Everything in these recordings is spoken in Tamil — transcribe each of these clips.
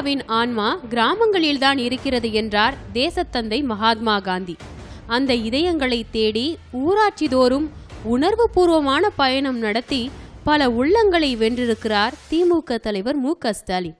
இந்தியாவின் ஆன்மா கிராமங்களில்தான் இருக்கிறது என்றார் தேசத்தந்தை மகாத்மா காந்தி. அந்த இதயங்களை தேடி ஊராட்சி தோறும் உணர்வுபூர்வமான பயணம் நடத்தி பல உள்ளங்களை வென்றிருக்கிறார் திமுக தலைவர் மு ஸ்டாலின்.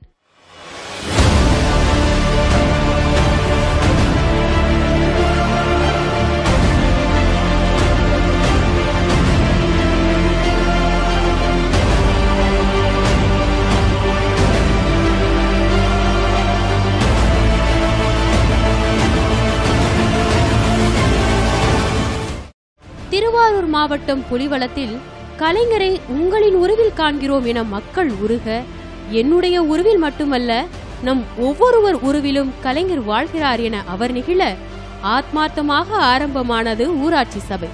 மாவட்டம் புலிவளத்தில் கலைஞரை உங்களின் உருவில் காண்கிறோம் என மக்கள் உருக என்னுடைய உருவில் மட்டுமல்ல நம் ஒவ்வொருவர் உருவிலும் கலைஞர் வாழ்கிறார் என அவர் நிகழ ஆத்மார்த்தமாக ஆரம்பமானது ஊராட்சி சபை.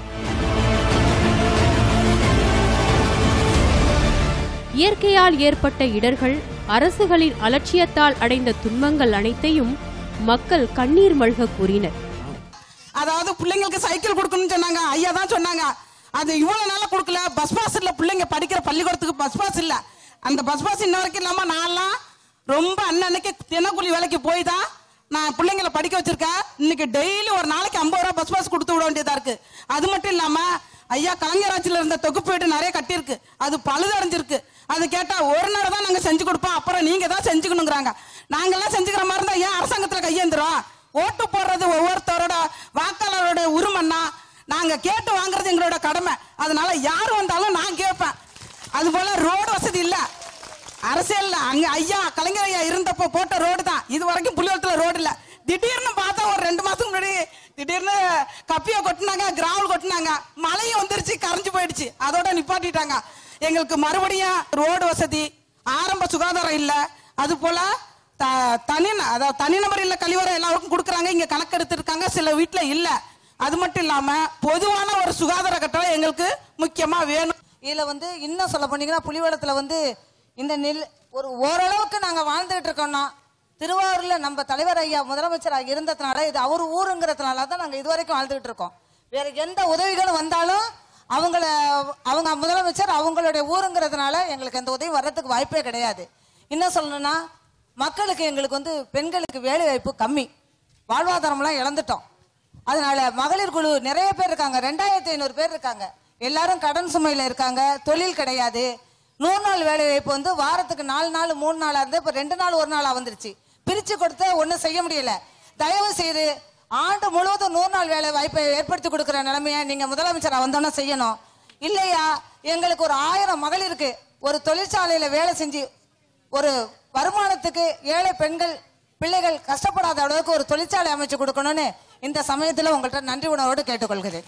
இயற்கையால் ஏற்பட்ட இடர்கள் அரசுகளின் அலட்சியத்தால் அடைந்த துன்பங்கள் அனைத்தையும் மக்கள் கண்ணீர் மல்க கூறினர். அதாவது பிள்ளைங்களுக்கு சைக்கிள் கொடுக்கணும்னு சொன்னாங்க ஐயா தான் சொன்னாங்க. அது இவ்வளவு நாளா கொடுக்கல. பஸ் பாஸ் இல்ல. பிள்ளைங்க படிக்கிற பள்ளிக்கூடத்துக்கு பஸ் பாஸ் இல்ல. அந்த பஸ் பாஸ் இன்ன வரைக்கும் இல்லாம நான்லாம் ரொம்ப அன்னன்னைக்கு தினக்கூலி வேலைக்கு போய் தான் நான் பிள்ளைங்களை படிக்க வச்சிருக்கேன். இன்னைக்கு டெய்லி ஒரு நாளைக்கு ஐம்பது ரூபா பஸ் பாஸ் கொடுத்து விட வேண்டியதா இருக்கு. அது மட்டும் இல்லாம ஐயா கலைஞராட்சியில இருந்த தொகுப்பு வீடு நிறைய கட்டியிருக்கு. அது பழுதடைஞ்சிருக்கு. அது கேட்டா ஒரு நாள் தான் நாங்க செஞ்சு கொடுப்போம். அப்புறம் நீங்க தான் செஞ்சுக்கணுங்கிறாங்க. நாங்கெல்லாம் செஞ்சுக்கிற மாதிரி இருந்தா ஏன் அரசாங்கத்துல கையேந்துரும் ஓட்டு போடுறது ஒவ்வொருத்தரோட வாக்காளரோட உரிமைன்னா நாங்க கேட்டு வாங்குறது எங்களோட கடமை. அதனால யார் வந்தாலும் நான் கேட்பேன். அது போல ரோடு வசதி இல்ல. அரசியல் அங்க ஐயா கலைஞர் ஐயா இருந்தப்போ போட்ட ரோடு தான். இது வரைக்கும் புள்ளிவரத்துல ரோடு இல்ல. திடீர்னு பார்த்தா ஒரு ரெண்டு மாசத்துக்கு முன்னாடி திடீர்னு கப்பியை கொட்டினாங்க கிராவல் கொட்டினாங்க. மழையும் வந்துருச்சு கரைஞ்சு போயிடுச்சு. அதோட நிப்பாட்டிட்டாங்க. எங்களுக்கு மறுபடியும் ரோடு வசதி ஆரம்ப சுகாதாரம் இல்ல. அது போல த- தனி அதாவது தனிநபர் இல்ல கழிவறை எல்லாருக்கும் கொடுக்குறாங்க. இங்க கணக்கெடுத்திருக்காங்க. சில வீட்டுல இல்லை. அது மட்டும் இல்லாம பொதுவான ஒரு சுகாதார கட்டளை எங்களுக்கு முக்கியமா வேணும். இதுல வந்து இன்னும் சொல்ல போனீங்கன்னா புலிவளத்துல வந்து இந்த நெல் ஒரு ஓரளவுக்கு நாங்க வாழ்ந்துகிட்டு இருக்கோம்னா திருவாரூர்ல நம்ம தலைவர் ஐயா முதலமைச்சராக இருந்ததுனால இது அவர் ஊருங்கிறதுனால தான் நாங்க இது வரைக்கும் வாழ்ந்துகிட்டு இருக்கோம். வேற எந்த உதவிகளும் வந்தாலும் அவங்கள அவங்க முதலமைச்சர் அவங்களுடைய ஊருங்கிறதுனால எங்களுக்கு எந்த உதவி வர்றதுக்கு வாய்ப்பே கிடையாது. என்ன சொல்லணும்னா மக்களுக்கு எங்களுக்கு வந்து பெண்களுக்கு வேலை வாய்ப்பு கம்மி. வாழ்வாதாரம்லாம் இழந்துட்டோம். அதனால மகளிர் குழு நிறைய பேர் இருக்காங்க. ரெண்டாயிரத்தி ஐநூறு பேர் இருக்காங்க. எல்லாரும் கடன் சுமையில இருக்காங்க. தொழில் கிடையாது. நூறு நாள் வேலை வாய்ப்பு வந்து வாரத்துக்கு நாலு நாள் மூணு நாளா இருந்து இப்ப ரெண்டு நாள் ஒரு நாளா வந்துருச்சு. பிரிச்சு கொடுத்த ஒன்றும் செய்ய முடியல. தயவு செய்து ஆண்டு முழுவதும் நூறு நாள் வேலை வாய்ப்பை ஏற்படுத்தி கொடுக்குற நிலைமையை நீங்க முதலமைச்சரா வந்தோன்னா செய்யணும். இல்லையா? எங்களுக்கு ஒரு ஆயிரம் மகளிருக்கு ஒரு தொழிற்சாலையில வேலை செஞ்சு ஒரு வருமானத்துக்கு ஏழை பெண்கள் பிள்ளைகள் கஷ்டப்படாத அளவுக்கு ஒரு தொழிற்சாலை அமைச்சு கொடுக்கணும்னு இந்த சமயத்துல உங்கள்கிட்ட நன்றி உணர்வோடு கேட்டுக்கொள்கிறேன்.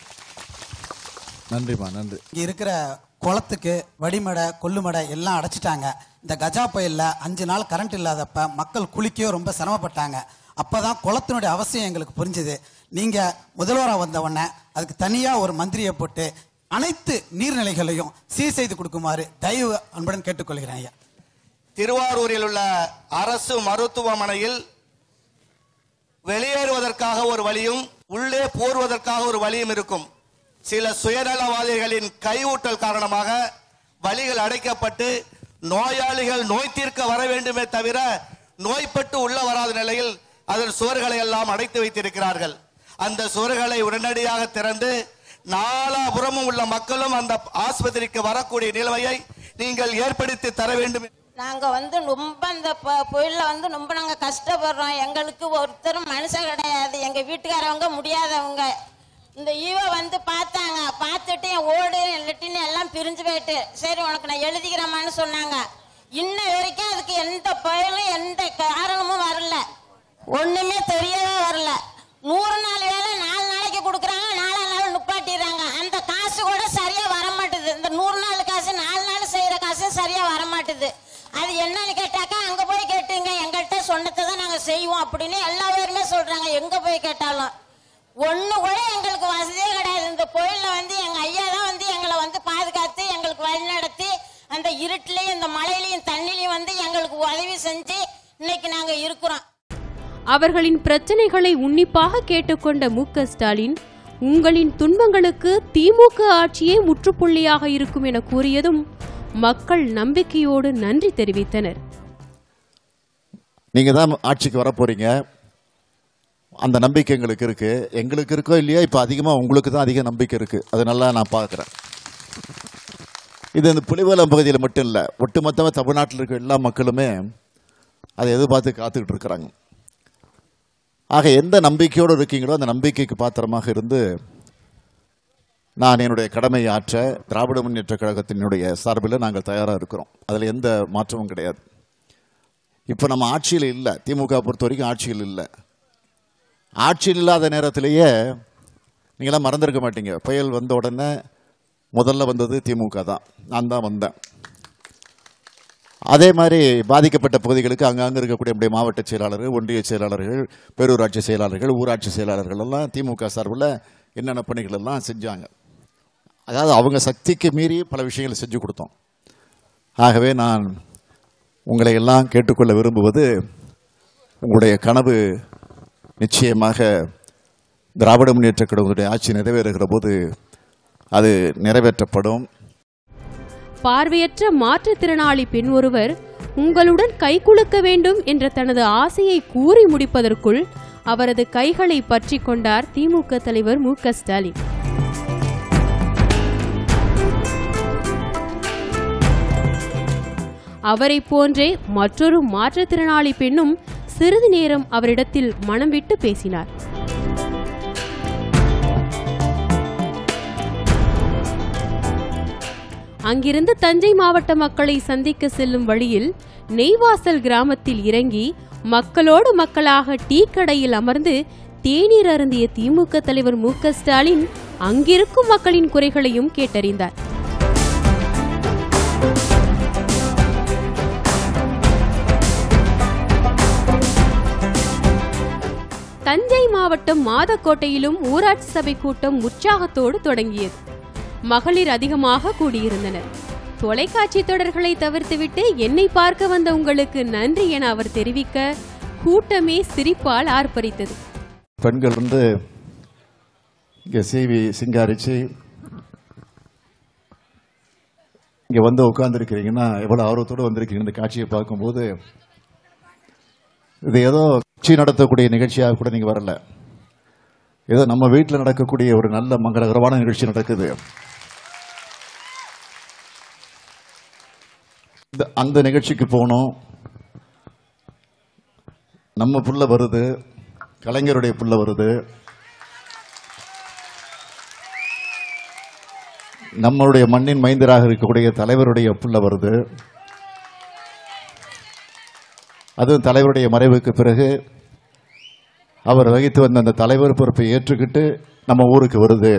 நன்றிம்மா நன்றி. இங்க இருக்கிற குளத்துக்கு வடிமடை கொல்லுமடை எல்லாம் அடைச்சிட்டாங்க. இந்த கஜா புயல்ல அஞ்சு நாள் கரண்ட் இல்லாதப்ப மக்கள் குளிக்கவே ரொம்ப சிரமப்பட்டாங்க. அப்பதான் குளத்தினுடைய அவசியம் எங்களுக்கு புரிஞ்சுது. நீங்க முதல்வரா வந்த உடனே அதுக்கு தனியா ஒரு மந்திரியை போட்டு அனைத்து நீர்நிலைகளையும் சீர் செய்து கொடுக்குமாறு தயவு அன்புடன் கேட்டுக்கொள்கிறேன் ஐயா. திருவாரூரில் உள்ள அரசு மருத்துவமனையில் வெளியேறுவதற்காக ஒரு வழியும் உள்ளே போர்வதற்காக ஒரு வழியும் இருக்கும். சில சுயநலவாதிகளின் கையூட்டல் காரணமாக வழிகள் அடைக்கப்பட்டு நோயாளிகள் நோய் தீர்க்க வர வேண்டுமே தவிர நோய்பட்டு உள்ள வராத நிலையில் அதன் சுவர்களை எல்லாம் அடைத்து வைத்திருக்கிறார்கள். அந்த சுவர்களை உடனடியாக திறந்து நாலாபுறமும் உள்ள மக்களும் அந்த ஆஸ்பத்திரிக்கு வரக்கூடிய நிலைமையை நீங்கள் ஏற்படுத்தி தர வேண்டும். நாங்கள் வந்து ரொம்ப இந்த ப- புயல்ல வந்து ரொம்ப நாங்கள் கஷ்டப்படுறோம். எங்களுக்கு ஒருத்தரும் மனுஷன் கிடையாது. எங்கள் வீட்டுக்காரவங்க முடியாதவங்க. இந்த ஈவோ வந்து பார்த்தாங்க. பார்த்துட்டு என் ஓடு லெட்டின்னு எல்லாம் பிரிஞ்சு போயிட்டு சரி உனக்கு நான் எழுதிக்கிறேம்மான்னு சொன்னாங்க. இன்ன வரைக்கும் அதுக்கு எந்த புயலும் எந்த காரணமும் வரல. ஒன்றுமே தெரியவே வரல. நூறு நாள் வேலை நாலு நாளைக்கு கொடுக்குறாங்க நாலு நாள் நுப்பாட்டிடுறாங்க. அந்த காசு கூட சரியாக வர மாட்டுது இந்த நூறு நாள் காசு நாலு நாள் செய்கிற காசு சரியாக வர மாட்டுது அது என்னன்னு கேட்டாக்கா அங்க போய் கேட்டுங்க. எங்கள்கிட்ட சொன்னதை தான் நாங்க செய்வோம் அப்படின்னு எல்லா பேருமே சொல்றாங்க. எங்க போய் கேட்டாலும். ஒண்ணு கூட எங்களுக்கு வசதியே கிடையாது. இந்த கோயில்ல வந்து எங்க ஐயா தான் வந்து எங்களை வந்து பாதுகாத்து எங்களுக்கு வழிநடத்தி அந்த இருட்டிலையும் இந்த மழையிலையும் தண்ணிலையும் வந்து எங்களுக்கு உதவி செஞ்சு இன்னைக்கு நாங்க இருக்கிறோம். அவர்களின் பிரச்சனைகளை உன்னிப்பாக கேட்டுக்கொண்ட மு க ஸ்டாலின் உங்களின் துன்பங்களுக்கு திமுக ஆட்சியே முற்றுப்புள்ளியாக இருக்கும் என கூறியதும் மக்கள் நம்பிக்கையோடு நன்றி தெரிவித்தனர். நீங்கள் தான் ஆட்சிக்கு வர போறீங்க. அந்த நம்பிக்கை எங்களுக்கு இருக்கு. எங்களுக்கு இருக்கோ இல்லையோ இப்போ அதிகமாக உங்களுக்கு தான் அதிக நம்பிக்கை இருக்கு. அது நல்லா நான் பார்க்குறேன். இது இந்த புலிவலம் பகுதியில் மட்டும் இல்லை ஒட்டுமொத்தமாக தமிழ்நாட்டில் இருக்க எல்லா மக்களுமே அதை எதிர்பார்த்து காத்துக்கிட்டு இருக்கிறாங்க. ஆக எந்த நம்பிக்கையோடு இருக்கீங்களோ அந்த நம்பிக்கைக்கு பாத்திரமாக இருந்து நான் என்னுடைய கடமையை ஆற்ற திராவிட முன்னேற்ற கழகத்தினுடைய சார்பில் நாங்கள் தயாராக இருக்கிறோம். அதில் எந்த மாற்றமும் கிடையாது. இப்போ நம்ம ஆட்சியில் இல்லை. திமுக பொறுத்த வரைக்கும் ஆட்சியில் இல்லை. ஆட்சியில் இல்லாத நேரத்திலேயே நீங்களாம் மறந்துருக்க மாட்டீங்க. புயல் வந்த உடனே முதல்ல வந்தது திமுக தான். நான் தான் வந்தேன். அதே மாதிரி பாதிக்கப்பட்ட பகுதிகளுக்கு அங்கங்கே இருக்கக்கூடிய நம்முடைய மாவட்ட செயலாளர்கள் ஒன்றிய செயலாளர்கள் பேரூராட்சி செயலாளர்கள் ஊராட்சி செயலாளர்கள் எல்லாம் திமுக சார்பில் என்னென்ன பணிகள் எல்லாம் செஞ்சாங்க. அதாவது அவங்க சக்திக்கு மீறி பல விஷயங்களை செஞ்சு கொடுத்தோம். ஆகவே நான் உங்களை எல்லாம் கேட்டுக்கொள்ள விரும்புவது உங்களுடைய கனவு நிச்சயமாக திராவிட முன்னேற்ற கழகத்துடைய ஆட்சி நிறைவேறுகிற போது அது நிறைவேற்றப்படும். பார்வையற்ற மாற்றுத்திறனாளி பெண் ஒருவர் உங்களுடன் கைகுலுக்க வேண்டும் என்ற தனது ஆசையை கூறி முடிப்பதற்குள் அவரது கைகளை பற்றி கொண்டார் திமுக தலைவர் மு க ஸ்டாலின். அவரைப் போன்றே மற்றொரு மாற்றுத்திறனாளி பெண்ணும் சிறிது நேரம் அவரிடத்தில் மனம் விட்டு பேசினார். அங்கிருந்து தஞ்சை மாவட்ட மக்களை சந்திக்க செல்லும் வழியில் நெய்வாசல் கிராமத்தில் இறங்கி மக்களோடு மக்களாக டீ கடையில் அமர்ந்து தேநீர் அருந்திய திமுக தலைவர் மு க ஸ்டாலின் அங்கிருக்கும் மக்களின் குறைகளையும் கேட்டறிந்தார். தஞ்சை மாவட்டம் மாதக்கோட்டையிலும் ஊராட்சி சபை கூட்டம் உற்சாகத்தோடு தொடங்கியது. மகளிர் அதிகமாக கூடியிருந்தனர். தொலைக்காட்சி தொடர்களை தவிர்த்துவிட்டு என்னை பார்க்க வந்த உங்களுக்கு நன்றி என அவர் தெரிவிக்க கூட்டமே சிரிப்பால் ஆர்ப்பரித்தது. பெண்கள் வந்து இங்கே சீவி சிங்காரிச்சு இங்கே வந்து உட்காந்துருக்கிறீங்கன்னா எவ்வளோ ஆர்வத்தோடு வந்திருக்கீங்க இந்த காட்சியை பார்க்கும்போது இது ஏதோ கட்சி நடத்தக்கூடிய நிகழ்ச்சியாக கூட நீங்கள் வரல. ஏதோ நம்ம வீட்டில் நடக்கக்கூடிய ஒரு நல்ல மங்களகரமான நிகழ்ச்சி நடக்குது. இந்த அந்த நிகழ்ச்சிக்கு போகணும் நம்ம புள்ள வருது. கலைஞருடைய புள்ள வருது. நம்மளுடைய மண்ணின் மைந்தராக இருக்கக்கூடிய தலைவருடைய புள்ள வருது. அதுவும் தலைவருடைய மறைவுக்கு பிறகு அவர் வகித்து வந்த அந்த தலைவர் பொறுப்பை ஏற்றுக்கிட்டு நம்ம ஊருக்கு வருது.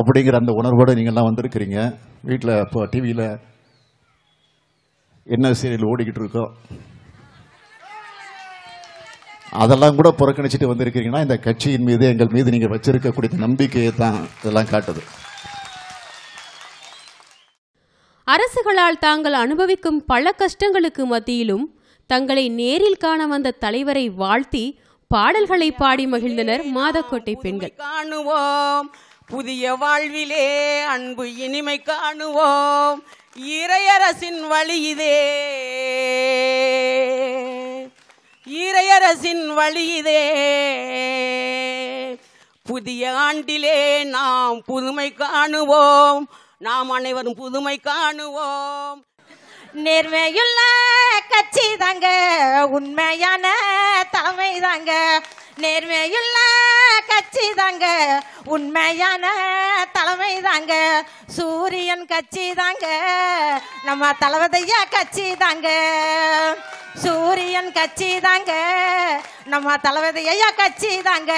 அப்படிங்கிற அந்த உணர்வோடு நீங்கள்லாம் வந்திருக்கிறீங்க. வீட்டில் இப்போ டிவியில் என்ன சீரியல் ஓடிக்கிட்டு இருக்கோ அதெல்லாம் கூட புறக்கணிச்சிட்டு வந்திருக்கிறீங்கன்னா இந்த கட்சியின் மீது எங்கள் மீது நீங்கள் வச்சிருக்கக்கூடிய நம்பிக்கையை தான் இதெல்லாம் காட்டுது. அரசுகளால் தாங்கள் அனுபவிக்கும் பல கஷ்டங்களுக்கு மத்தியிலும் தங்களை நேரில் காண வந்த தலைவரை வாழ்த்தி பாடல்களை பாடி மகிழ்ந்தனர் மாதக்கோட்டை பெண்கள். காணுவோம். புதிய வாழ்விலே அன்பு இனிமை காணுவோம். இறையரசின் வழி இதே. இறையரசின் வழி இதே. புதிய ஆண்டிலே நாம் புதுமை காணுவோம். நாம் அனைவரும் புதுமை காணுவோம். நேர்மையுள்ள கட்சி தாங்க உண்மையான தலைமை தாங்க. நேர்மையுள்ள கட்சி தாங்க உண்மையான தலைமை தாங்க. சூரியன் கட்சி தாங்க நம்ம தளபதியா கட்சி தாங்க. சூரியன் கட்சி தாங்க நம்ம தளபதியா கட்சி தாங்க.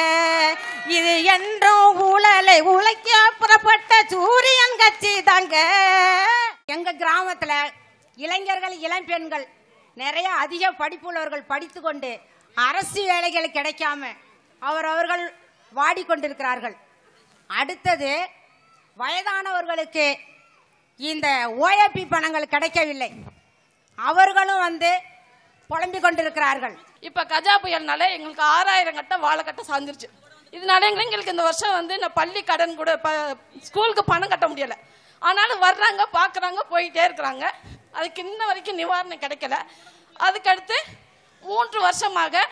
இது என்றும் ஊழலை உழைக்க புறப்பட்ட சூரியன் கட்சி தாங்க. எங்க கிராமத்துல இளைஞர்கள் இளம்பெண்கள் நிறைய அதிக படிப்புள்ளவர்கள் படித்து கொண்டு அரசு வேலைகள் கிடைக்காம அவர் அவர்கள் வாடிக்கொண்டிருக்கிறார்கள். அடுத்தது வயதானவர்களுக்கு இந்த ஓஏபி பணங்கள் கிடைக்கவில்லை. அவர்களும் வந்து புலம்பிக் கொண்டிருக்கிறார்கள். இப்ப கஜா புயல்னால எங்களுக்கு ஆறாயிரம் கட்ட வாழை கட்ட சாஞ்சிருச்சு. இதனால எங்களுக்கு எங்களுக்கு இந்த வருஷம் வந்து இந்த பள்ளி கடன் கூட ப- ஸ்கூலுக்கு பணம் கட்ட முடியல. ஆனாலும் வர்றாங்க பார்க்குறாங்க போயிட்டே இருக்கிறாங்க. அதுக்கு இன்ன வரைக்கும் நிவாரணம் கிடைக்கல. அதுக்கடுத்து மூன்று வருஷமாக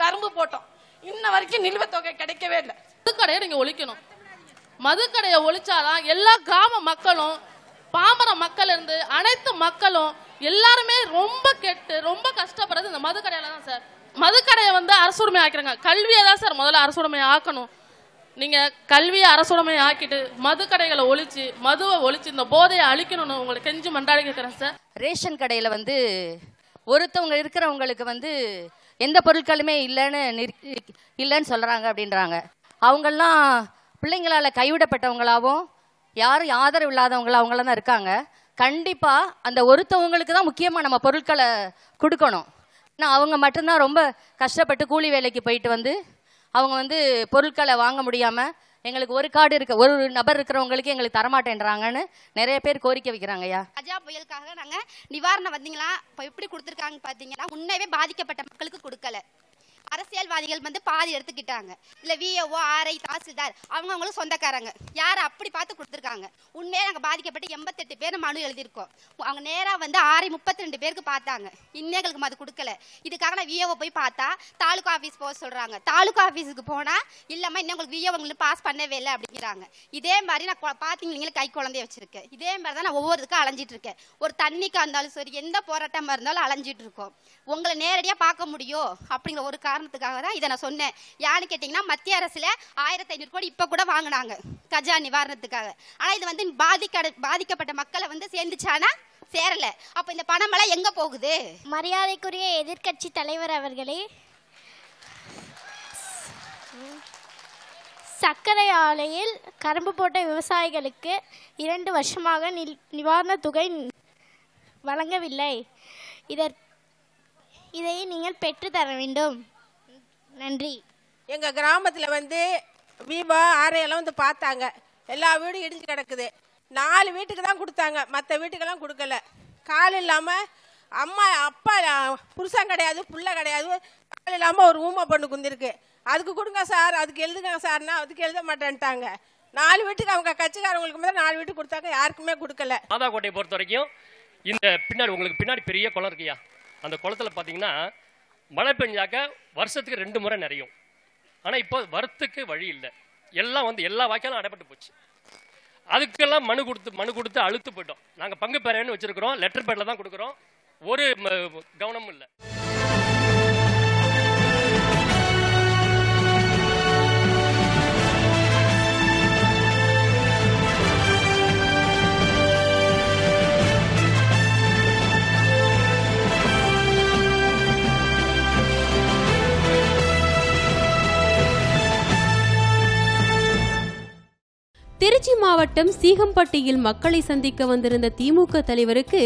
கரும்பு போட்டோம். இன்ன வரைக்கும் நிலுவைத் தொகை கிடைக்கவே இல்லை. மதுக்கடையை நீங்க ஒழிக்கணும். மதுக்கடையை ஒழிச்சாதான் எல்லா கிராம மக்களும் பாமர மக்கள் இருந்து அனைத்து மக்களும் எல்லாருமே ரொம்ப கெட்டு ரொம்ப கஷ்டப்படுறது இந்த மதுக்கடையில தான் சார். மதுக்கடையை வந்து அரசுரிமை ஆக்கிறாங்க கல்வியை தான் சார் முதல்ல அரசுரிமை ஆக்கணும். நீங்க கல்வியை அரசுரிமை ஆக்கிட்டு மதுக்கடைகளை ஒழிச்சு மதுவை ஒழிச்சு இந்த போதையை அழிக்கணும்னு உங்களை கெஞ்சி மன்றாடி கேட்கிறேன் சார். ரேஷன் கடையில் வந்து ஒருத்தவங்க இருக்கிறவங்களுக்கு வந்து எந்த பொருட்களுமே இல்லைன்னு இல்லைன்னு சொல்கிறாங்க அப்படின்றாங்க. அவங்கெல்லாம் பிள்ளைங்களால் கைவிடப்பட்டவங்களாகவும் யாரும் ஆதரவு இல்லாதவங்களா அவங்களாம் தான் இருக்காங்க. கண்டிப்பாக அந்த ஒருத்தவங்களுக்கு தான் முக்கியமாக நம்ம பொருட்களை கொடுக்கணும். ஏன்னா அவங்க மட்டும்தான் ரொம்ப கஷ்டப்பட்டு கூலி வேலைக்கு போயிட்டு வந்து அவங்க வந்து பொருட்களை வாங்க முடியாமல் எங்களுக்கு ஒரு கார்டு இருக்க ஒரு நபர் இருக்கிறவங்களுக்கு எங்களுக்கு தரமாட்டேன்றாங்கன்னு நிறைய பேர் கோரிக்கை வைக்கிறாங்க ஐயா கஜா புயலுக்காக நாங்க நிவாரணம் வந்தீங்களா? இப்போ எப்படி கொடுத்துருக்காங்க பார்த்தீங்கன்னா உண்மையாவே பாதிக்கப்பட்ட மக்களுக்கு கொடுக்கல. அரசியல்வாதிகள் வந்து பாதி எடுத்துக்கிட்டாங்க. இல்ல விஏஓ ஆர்ஐ தாசில்தார் அவங்க அவங்களும் சொந்தக்காரங்க. யார் அப்படி பார்த்து கொடுத்துருக்காங்க. உண்மையே நாங்கள் பாதிக்கப்பட்டு எண்பத்தெட்டு பேர் மனு எழுதியிருக்கோம். அவங்க நேராக வந்து ஆரை முப்பத்தி ரெண்டு பேருக்கு பார்த்தாங்க. இன்னும் எங்களுக்கு அது கொடுக்கல. இதுக்காக நான் விஏஓ போய் பார்த்தா தாலுகா ஆஃபீஸ் போக சொல்றாங்க. தாலுகா ஆஃபீஸுக்கு போனா இல்லாமல் இன்னும் உங்களுக்கு விஏஓ உங்களுக்கு பாஸ் பண்ணவே இல்லை அப்படிங்கிறாங்க. இதே மாதிரி நான் பார்த்தீங்களா கை குழந்தைய வச்சிருக்கேன். இதே மாதிரி தான் நான் ஒவ்வொருத்துக்கும் அலைஞ்சிட்டு இருக்கேன். ஒரு தண்ணிக்கா இருந்தாலும் சரி எந்த போராட்டமாக இருந்தாலும் அலைஞ்சிட்டு இருக்கோம். உங்களை நேரடியாக பார்க்க முடியும் அப்படிங்கிற ஒரு காரணம் காரணத்துக்காக தான் இதை நான் சொன்னேன். யான்னு கேட்டிங்கன்னா மத்திய அரசில் ஆயிரத்தி ஐநூறு கோடி இப்போ கூட வாங்கினாங்க கஜா நிவாரணத்துக்காக. ஆனால் இது வந்து பாதிக்க பாதிக்கப்பட்ட மக்களை வந்து சேர்ந்துச்சானா? சேரல. அப்போ இந்த பணமெல்லாம் எங்கே போகுது? மரியாதைக்குரிய எதிர்க்கட்சி தலைவர் அவர்களே சர்க்கரை ஆலையில் கரும்பு போட்ட விவசாயிகளுக்கு இரண்டு வருஷமாக நில் நிவாரணத் தொகை வழங்கவில்லை. இதற் இதை நீங்கள் பெற்று தர வேண்டும். நன்றி. எங்கள் கிராமத்தில் வந்து வீபா ஆரையெல்லாம் வந்து பார்த்தாங்க. எல்லா வீடும் இடிஞ்சு கிடக்குது. நாலு வீட்டுக்கு தான் கொடுத்தாங்க. மற்ற வீட்டுக்கெல்லாம் கொடுக்கல. கால் இல்லாமல் அம்மா அப்பா புருஷன் கிடையாது புள்ள கிடையாது. கால் இல்லாமல் ஒரு ஊமை பொண்ணு குந்திருக்கு. அதுக்கு கொடுங்க சார் அதுக்கு எழுதுங்க சார்னா அதுக்கு எழுத மாட்டேன்ட்டாங்க. நாலு வீட்டுக்கு அவங்க கட்சிக்காரங்களுக்கு மட்டும் நாலு வீட்டுக்கு கொடுத்தாங்க. யாருக்குமே கொடுக்கல. மாதாக்கோட்டையை பொறுத்த வரைக்கும் இந்த பின்னாடி உங்களுக்கு பின்னாடி பெரிய குளம் இருக்குயா அந்த குளத்துல பார்த்தீங்கன்னா மழை பெஞ்சாக்க வருஷத்துக்கு ரெண்டு முறை நிறையும். ஆனால் இப்போ வரத்துக்கு வழி இல்லை. எல்லாம் வந்து எல்லா வாய்க்காலும் அடைப்பட்டு போச்சு. அதுக்கெல்லாம் மனு கொடுத்து மனு கொடுத்து அழுத்து போயிட்டோம். நாங்கள் பங்கு பெறேன்னு வச்சிருக்கிறோம். லெட்டர் பேரில் தான் கொடுக்குறோம். ஒரு கவனமும் இல்லை. மாவட்டம் சீகம்பட்டியில் மக்களை சந்திக்க வந்திருந்த திமுக தலைவருக்கு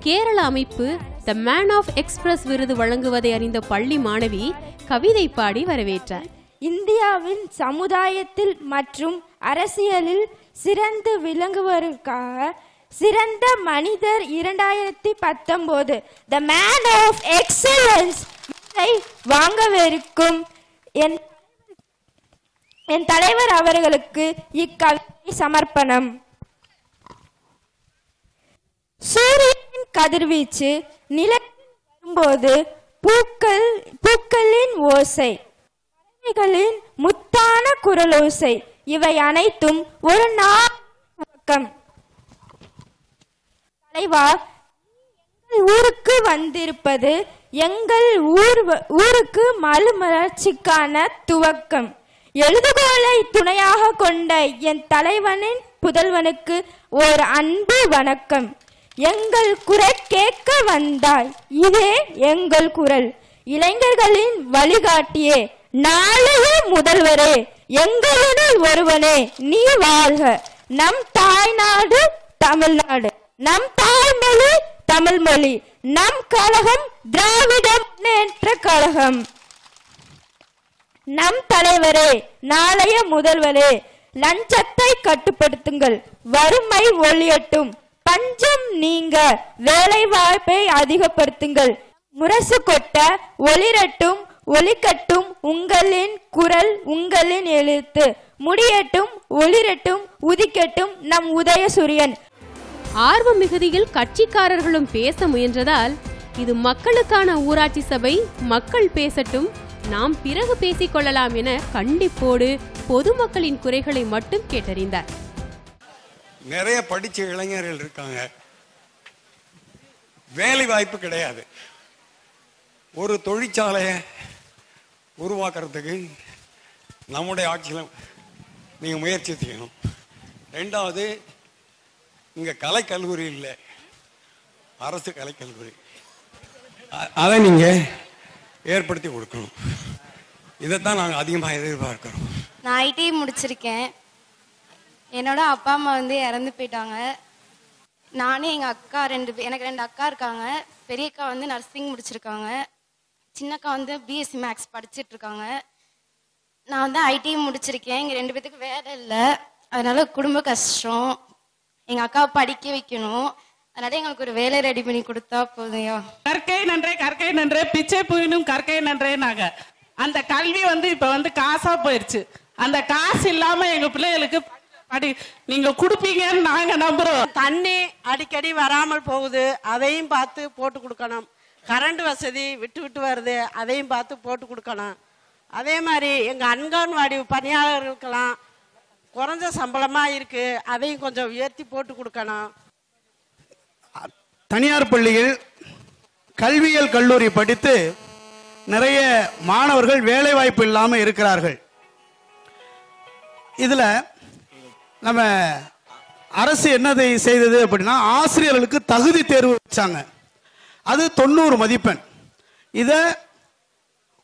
கேரள அமைப்பு த மேன் ஆஃப் எக்ஸ்பிரஸ் விருது வழங்குவதை அறிந்த பள்ளி மாணவி கவிதை பாடி வரவேற்றார். இந்தியாவின் சமுதாயத்தில் மற்றும் அரசியலில் சிறந்து விளங்குவதற்காக சிறந்த மனிதர் இரண்டாயிரத்தி பத்தொன்பது த மேன் ஆஃப் எக்ஸலன்ஸ் வாங்கவிருக்கும் என் என் தலைவர் அவர்களுக்கு இக்கவி சமர்ப்பணம். சூரியனின் கதிர்வீச்சு நிலத்தில் வரும்போது பூக்கள் பூக்களின் ஓசை பறவைகளின் முத்தான குரலோசை இவை அனைத்தும் ஒரு நாக்கம் தலைவா எங்கள் ஊருக்கு வந்திருப்பது எங்கள் ஊர் ஊருக்கு மறுமலர்ச்சிக்கான துவக்கம். எழுதுகோலை துணையாக கொண்ட என் தலைவனின் புதல்வனுக்கு ஒரு அன்பு வணக்கம். எங்கள் குரல் கேட்க வந்தாய் இதே எங்கள் குரல். இளைஞர்களின் வழிகாட்டியே நாளைய முதல்வரே எங்களுடன் ஒருவனே நீ வாழ்க. நம் தாய்நாடு தமிழ்நாடு நம் தாய்மொழி தமிழ்மொழி நம் கழகம் திராவிட முன்னேற்ற கழகம். நம் தலைவரே நாளைய முதல்வரே லஞ்சத்தை கட்டுப்படுத்துங்கள் வறுமை ஒழியட்டும் பஞ்சம் நீங்க வேலை வாய்ப்பை அதிகப்படுத்துங்கள். முரசு கொட்ட ஒளிரட்டும் ஒலிக்கட்டும் உங்களின் குரல் உங்களின் எழுத்து. முடியட்டும் ஒளிரட்டும் உதிக்கட்டும் நம் உதயசூரியன். ஆர்வ மிகுதியில் கட்சிக்காரர்களும் பேச முயன்றதால் இது மக்களுக்கான ஊராட்சி சபை மக்கள் பேசட்டும் நாம் பிறகு பேசிக்கொள்ளலாம் என கண்டிப்போடு பொதுமக்களின் குறைகளை மட்டும் கேட்டறிந்தார். நிறைய படிச்ச இளைஞர்கள் இருக்காங்க. வேலை வாய்ப்பு கிடையாது. ஒரு தொழிற்சாலையை உருவாக்குறதுக்கு நம்முடைய ஆட்சியில் நீங்கள் முயற்சி செய்யணும் ரெண்டாவது இங்கே கலைக்கல்லூரி இல்லை. அரசு கலைக்கல்லூரி. அதை நீங்கள் ஏற்படுத்தி கொடுக்கணும். இதைத்தான் நாங்கள் அதிகமாக எதிர்பார்க்கிறோம். நான் ஐடி முடிச்சிருக்கேன். என்னோட அப்பா அம்மா வந்து இறந்து போயிட்டாங்க. நானும் எங்கள் அக்கா ரெண்டு பே- எனக்கு ரெண்டு அக்கா இருக்காங்க. பெரிய அக்கா வந்து நர்சிங் முடிச்சிருக்காங்க. சின்னக்கா வந்து பிஎஸ்சி மேக்ஸ் படிச்சிட்டு இருக்காங்க நான் வந்து ஐடி முடிச்சிருக்கேன். எங்கள் ரெண்டு பேத்துக்கு வேலை இல்லை. அதனால குடும்ப கஷ்டம். எங்கள் அக்காவை படிக்க வைக்கணும். அதனால எங்களுக்கு ஒரு வேலை ரெடி பண்ணி கொடுத்தா போதும்யா. கற்கை நன்றே கற்கை நன்றே பிச்சை புயினும் கற்கை நன்றேனாங்க அந்த கல்வி வந்து இப்ப வந்து காசா போயிருச்சு. அந்த காசு இல்லாம எங்க பிள்ளைகளுக்கு படி நீங்க கொடுப்பீங்கன்னு நாங்க நம்புறோம். தண்ணி அடிக்கடி வராமல் போகுது. அதையும் பார்த்து போட்டு கொடுக்கணும். கரண்ட் வசதி விட்டு விட்டு வருது. அதையும் பார்த்து போட்டு கொடுக்கணும். அதே மாதிரி எங்கள் அன்கான்வாடி பணியாளர்களுக்கெல்லாம் குறைஞ்ச சம்பளமாக இருக்குது அதையும் கொஞ்சம் உயர்த்தி போட்டு கொடுக்கணும். தனியார் பள்ளியில் கல்வியியல் கல்லூரி படித்து நிறைய மாணவர்கள் வேலைவாய்ப்பு இல்லாமல் இருக்கிறார்கள். இதில் நம்ம அரசு என்னதை செய்தது அப்படின்னா ஆசிரியர்களுக்கு தகுதி தேர்வு வச்சாங்க. அது தொண்ணூறு மதிப்பெண். இதை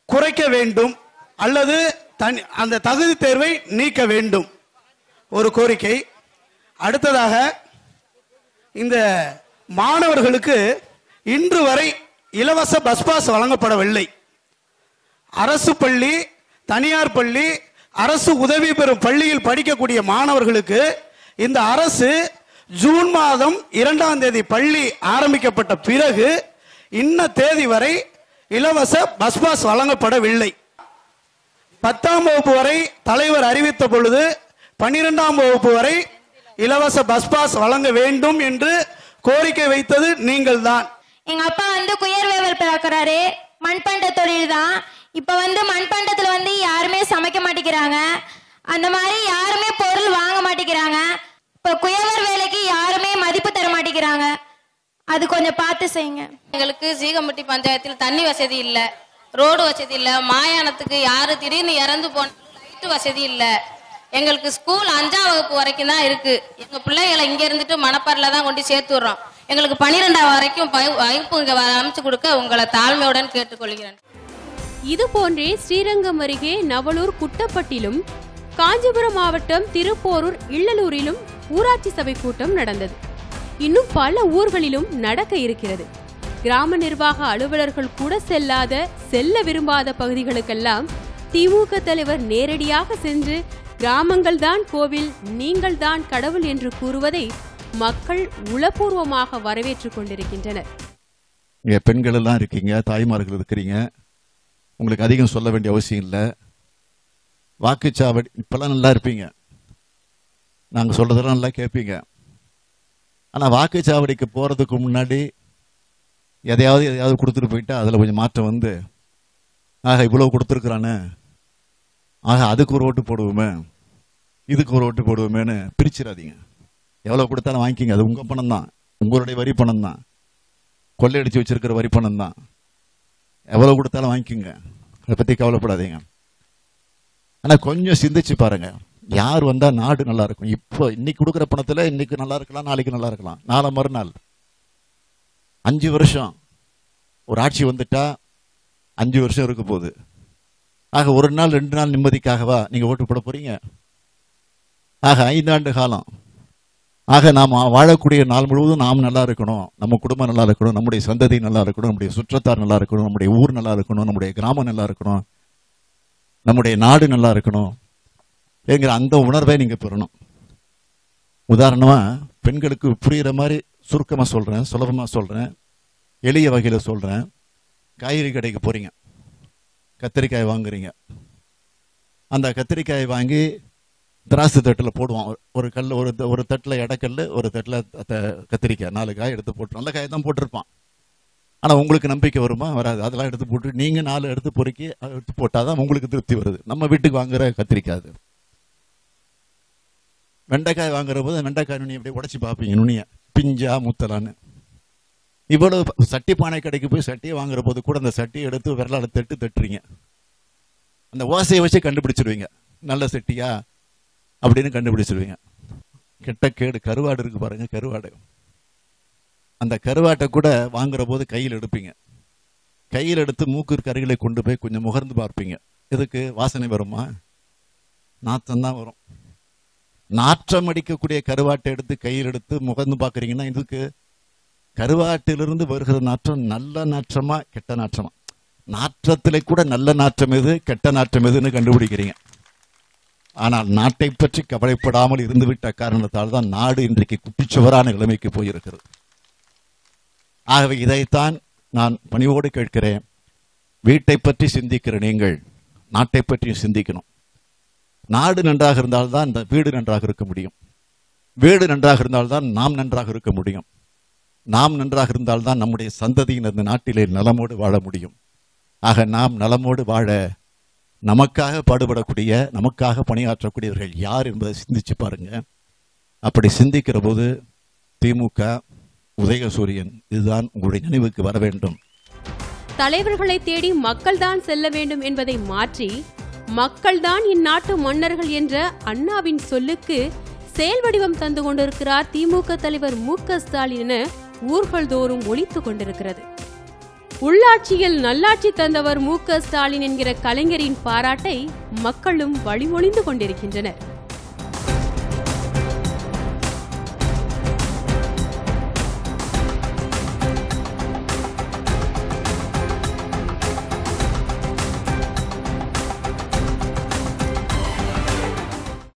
குறைக்க வேண்டும் அல்லது தனி அந்த தகுதி தேர்வை நீக்க வேண்டும். ஒரு கோரிக்கை. அடுத்ததாக இந்த மாணவர்களுக்கு இன்று வரை இலவச பஸ் பாஸ் வழங்கப்படவில்லை. அரசு பள்ளி தனியார் பள்ளி அரசு உதவி பெறும் பள்ளியில் படிக்கக்கூடிய மாணவர்களுக்கு இந்த அரசு ஜூன் மாதம் இரண்டாம் தேதி பள்ளி ஆரம்பிக்கப்பட்ட பிறகு இன்ன தேதி வரை இலவச பஸ் பாஸ் வழங்கப்படவில்லை. பத்தாம் வகுப்பு வரை தலைவர் அறிவித்த பொழுது பன்னிரெண்டாம் வகுப்பு வரை இலவச பஸ் பாஸ் வழங்க வேண்டும் என்று கோரிக்கை வைத்தது நீங்கள் தான் எங்க அப்பா வந்து குயர் வேவர் பார்க்கறாரு மண்பாண்ட தொழில் தான் இப்ப வந்து மண்பாண்டத்துல வந்து யாருமே சமைக்க மாட்டேங்கிறாங்க. அந்த மாதிரி யாருமே பொருள் வாங்க மாட்டேங்கிறாங்க. இப்ப குயவர் வேலைக்கு யாருமே மதிப்பு தர மாட்டேங்கிறாங்க. அது கொஞ்சம் பார்த்து செய்யுங்க. எங்களுக்கு சீகம்பட்டி பஞ்சாயத்தில் தண்ணி வசதி இல்ல. ரோடு வசதி இல்ல. மாயாணத்துக்கு யாரு திடீர்னு இறந்து போன லைட் வசதி இல்ல. எங்களுக்கு ஸ்கூல் அஞ்சாம் வகுப்பு வரைக்கும் தான் இருக்கு. எங்க பிள்ளைகளை இங்க இருந்துட்டு மணப்பாறையில தான் கொண்டு சேர்த்து விடுறோம். எங்களுக்கு பனிரெண்டாம் வரைக்கும் வகுப்பு இங்க அமைச்சு கொடுக்க உங்களை தாழ்மையுடன் கேட்டுக்கொள்கிறேன். இது போன்றே ஸ்ரீரங்கம் அருகே நவலூர் குட்டப்பட்டிலும் காஞ்சிபுரம் மாவட்டம் திருப்போரூர் இல்லலூரிலும் ஊராட்சி சபை கூட்டம் நடந்தது. இன்னும் பல ஊர்களிலும் நடக்க இருக்கிறது. கிராம நிர்வாக அலுவலர்கள் கூட செல்லாத செல்ல விரும்பாத பகுதிகளுக்கெல்லாம் திமுக தலைவர் நேரடியாக சென்று கிராமங்கள் தான் கோவில் நீங்கள் தான் கடவுள் என்று கூறுவதை மக்கள் உளப்பூர்வமாக வரவேற்றுக் கொண்டிருக்கின்றனர். பெண்கள் எல்லாம் இருக்கீங்க தாய்மார்கள் இருக்கிறீங்க உங்களுக்கு அதிகம் சொல்ல வேண்டிய அவசியம் இல்லை. வாக்குச்சாவடி இப்பெல்லாம் நல்லா இருப்பீங்க. நாங்கள் சொல்றதெல்லாம் நல்லா கேட்பீங்க ஆனால் வாக்குச்சாவடிக்கு போகிறதுக்கு முன்னாடி எதையாவது எதையாவது கொடுத்துட்டு போயிட்டா அதில் கொஞ்சம் மாற்றம் வந்து ஆக இவ்வளோ கொடுத்துருக்குறானே ஆக அதுக்கு ஒரு ஓட்டு போடுவோமே. இதுக்கு ஒரு ஓட்டு போடுவோமேன்னு பிரிச்சிடாதீங்க. எவ்வளோ கொடுத்தாலும் வாங்கிக்கிங்க. அது உங்கள் பணம் தான் உங்களுடைய வரி பணம் தான் கொள்ளையடிச்சு வச்சிருக்கிற வரி பணம் தான் எவ்வளவு கொடுத்தாலும் வாங்கிக்கோங்க. அதை பத்தி கவலைப்படாதீங்க. ஆனா கொஞ்சம் சிந்திச்சு பாருங்க. யார் வந்தா நாடு நல்லா இருக்கும். இப்போ இன்னைக்கு கொடுக்குற பணத்துல இன்னைக்கு நல்லா இருக்கலாம் நாளைக்கு நல்லா இருக்கலாம். நாளை மறுநாள். அஞ்சு வருஷம். ஒரு ஆட்சி வந்துட்டா அஞ்சு வருஷம் இருக்க போகுது. ஆக ஒரு நாள் ரெண்டு நாள் நிம்மதிக்காகவா நீங்க ஓட்டு போட போறீங்க? ஆக ஐந்தாண்டு காலம். ஆக நாம் வாழக்கூடிய நாள் முழுவதும் நாம் நல்லா இருக்கணும். நம்ம குடும்பம் நல்லா இருக்கணும். நம்முடைய சந்ததி நல்லா இருக்கணும். நம்முடைய சுற்றத்தார் நல்லா இருக்கணும். நம்முடைய ஊர் நல்லா இருக்கணும். நம்முடைய கிராமம் நல்லா இருக்கணும். நம்முடைய நாடு நல்லா இருக்கணும். என்கிற அந்த உணர்வை நீங்க பெறணும். உதாரணமா பெண்களுக்கு புரியுற மாதிரி சுருக்கமா சொல்றேன் சுலபமா சொல்றேன் எளிய வகையில சொல்றேன். காய்கறி கடைக்கு போறீங்க. கத்திரிக்காய் வாங்குறீங்க. அந்த கத்திரிக்காய் வாங்கி திராசு தட்டில் போடுவான். ஒரு கல் ஒரு ஒரு தட்டில் இடக்கல் ஒரு தட்டில் கத்திரிக்காய். நாலு காய் எடுத்து போட்டு நல்ல காய் தான் போட்டிருப்பான். ஆனால் உங்களுக்கு நம்பிக்கை வருமா? வராது. அதெல்லாம் எடுத்து போட்டு நீங்கள் நாலு எடுத்து பொறுக்கி அதை எடுத்து போட்டால் தான் உங்களுக்கு திருப்தி வருது. நம்ம வீட்டுக்கு வாங்குற கத்திரிக்காய் அது. வெண்டைக்காய் வாங்குற போது வெண்டைக்காய் நுனி அப்படியே உடச்சி பார்ப்பீங்க நுனியை. பிஞ்சா முத்தலான்னு. இவ்வளவு சட்டி பானை கடைக்கு போய் சட்டியை வாங்குற போது கூட அந்த சட்டியை எடுத்து விரலால தட்டு தட்டுறீங்க. அந்த ஓசையை வச்சு கண்டுபிடிச்சிருவீங்க. நல்ல சட்டியா? அப்படின்னு கண்டுபிடிச்சிருவீங்க. கெட்ட கேடு கருவாடு இருக்கு பாருங்க கருவாடு. அந்த கருவாட்டை கூட வாங்குற போது கையில் எடுப்பீங்க. கையில் எடுத்து மூக்கு கருகளை கொண்டு போய் கொஞ்சம் முகர்ந்து பார்ப்பீங்க. இதுக்கு வாசனை வருமா? நாத்தம் தான் வரும். நாற்றம் அடிக்கக்கூடிய கருவாட்டை எடுத்து கையில் எடுத்து முகர்ந்து பார்க்குறீங்கன்னா இதுக்கு கருவாட்டிலிருந்து வருகிற நாற்றம் நல்ல நாற்றமா கெட்ட நாற்றமா? நாற்றத்திலே கூட நல்ல நாற்றம் எது கெட்ட நாற்றம் எதுன்னு கண்டுபிடிக்கிறீங்க. ஆனால் நாட்டை பற்றி கவலைப்படாமல் இருந்துவிட்ட காரணத்தால் தான் நாடு இன்றைக்கு குட்டிச்சுவரான நிலைமைக்கு போயிருக்கிறது. ஆகவே இதைத்தான் நான் பணிவோடு கேட்கிறேன். வீட்டை பற்றி சிந்திக்கிற நீங்கள் நாட்டை பற்றியும் சிந்திக்கணும். நாடு நன்றாக இருந்தால்தான் இந்த வீடு நன்றாக இருக்க முடியும். வீடு நன்றாக இருந்தால்தான் நாம் நன்றாக இருக்க முடியும். நாம் நன்றாக இருந்தால்தான் நம்முடைய சந்ததியின் இந்த நாட்டிலே நலமோடு வாழ முடியும். ஆக நாம் நலமோடு வாழ நமக்காக பாடுபடக்கூடிய நமக்காக பணியாற்றக்கூடியவர்கள் யார் என்பதை சிந்திச்சு பாருங்க. அப்படி சிந்திக்கிற போது திமுக உதயசூரியன் இதுதான் உங்களுடைய நினைவுக்கு வர வேண்டும். தலைவர்களை தேடி மக்கள்தான் செல்ல வேண்டும் என்பதை மாற்றி மக்கள்தான் இந்நாட்டு மன்னர்கள் என்ற அண்ணாவின் சொல்லுக்கு செயல் வடிவம் தந்து கொண்டிருக்கிறார் திமுக தலைவர் மு க ஸ்டாலின் என ஊர்கள் தோறும் ஒழித்து கொண்டிருக்கிறது. உள்ளாட்சியில் நல்லாட்சி தந்தவர் மு க ஸ்டாலின் என்கிற கலைஞரின் பாராட்டை மக்களும் வழிமொழிந்து கொண்டிருக்கின்றனர்.